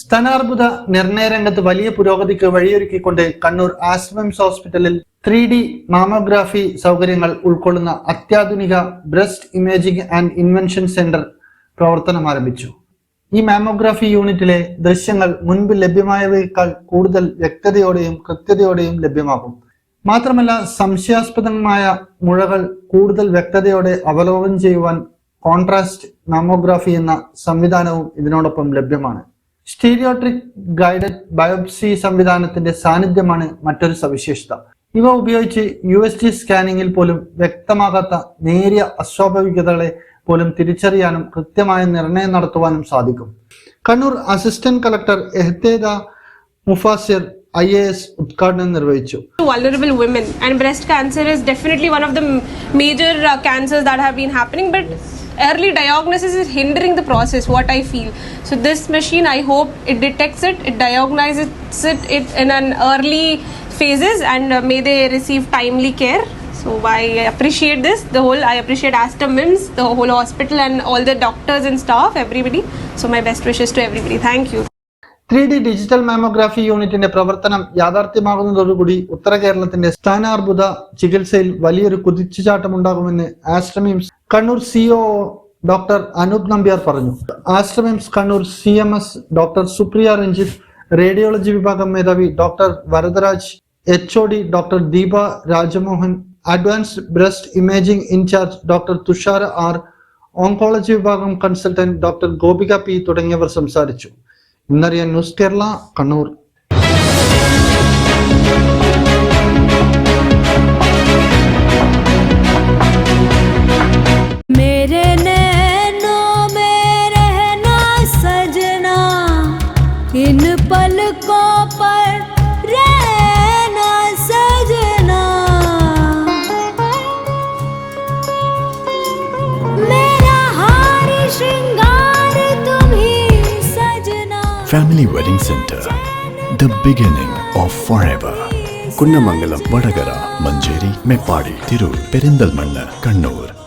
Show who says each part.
Speaker 1: സ്ഥാനാർബുദ നിർണയ രംഗത്ത് വലിയ പുരോഗതിക്ക് വഴിയൊരുക്കിക്കൊണ്ട് കണ്ണൂർ ആശ്രമിംസ് ഹോസ്പിറ്റലിൽ ത്രീ ഡി മാമോഗ്രാഫി സൗകര്യങ്ങൾ ഉൾക്കൊള്ളുന്ന അത്യാധുനിക breast imaging and invention centre പ്രവർത്തനം ആരംഭിച്ചു. ഈ മാമോഗ്രാഫി യൂണിറ്റിലെ ദൃശ്യങ്ങൾ മുൻപ് ലഭ്യമായവയേക്കാൾ കൂടുതൽ വ്യക്തതയോടെയും കൃത്യതയോടെയും ലഭ്യമാകും. മാത്രമല്ല സംശയാസ്പദമായ മുഴകൾ കൂടുതൽ വ്യക്തതയോടെ അവലോകനം ചെയ്യുവാൻ കോൺട്രാസ്റ്റ് മാമോഗ്രാഫി എന്ന സംവിധാനവും ഇതിനോടൊപ്പം ലഭ്യമാണ്. സ്റ്റീരിയോട്രിക് ഗൈഡഡ് ബയോപ്സി സംവിധാനത്തിന്റെ സാന്നിധ്യമാണ് മറ്റൊരു സവിശേഷത. ഇവ ഉപയോഗിച്ച് യു എസ് ജി സ്കാനിങ്ങിൽ പോലും വ്യക്തമാകാത്ത നേരിയ അസ്വാഭാവികതകളെ പോലും തിരിച്ചറിയാനും കൃത്യമായ നിർണയം നടത്തുവാനും സാധിക്കും. Kannur assistant collector Ehteda Mufasir I A S ഉദ്ഘാടനം നിർവഹിച്ചു.
Speaker 2: Vulnerable and breast cancer is definitely definitely one of the m- major have been happening but early diagnosis is hindering the process what i feel so this machine i hope it detects it it diagnoses it, it in an early phases and uh, may they receive timely care so i appreciate this the whole i appreciate Astor mims the whole hospital and all the doctors and staff everybody so my best wishes to everybody thank you
Speaker 1: three D digital mammography യൂണിറ്റിന്റെ പ്രവർത്തനം യാഥാർത്ഥ്യമാകുന്നതോടുകൂടി ഉത്തര കേരളത്തിന്റെ സ്ഥാനാർബുദ ചികിത്സയിൽ വലിയൊരു കുതിച്ചുചാട്ടമുണ്ടാകുമെന്ന് ആശ്രമിംസ് കണ്ണൂർ സിഒ ഡോക്ടർ അനൂപ് നമ്പ്യാർ പറഞ്ഞു. ആശ്രമിംസ് Kannur C M S doctor Supriya Ranjith radiology വിഭാഗം മേധാവി doctor Varadaraj H O D doctor Deepa Rajamohan advanced breast imaging incharge doctor Thushara R oncology വിഭാഗം കൺസൾട്ടന്റ് ഡോക്ടർ ഗോപിക പി തുടങ്ങിയവർ സംസാരിച്ചു. ഇന്നറിയാൻ ന്യൂസ് കേരള കണ്ണൂർ.
Speaker 3: तेरे नैनों में रहना सजना इन पलकों पर रहना सजना। मेरा हार श्रृंगार सजना।
Speaker 4: Family wedding centre the beginning of forever Kunnamangalam Vadakara Manjeri Meppadi Tirur Perinthalmanna Kannur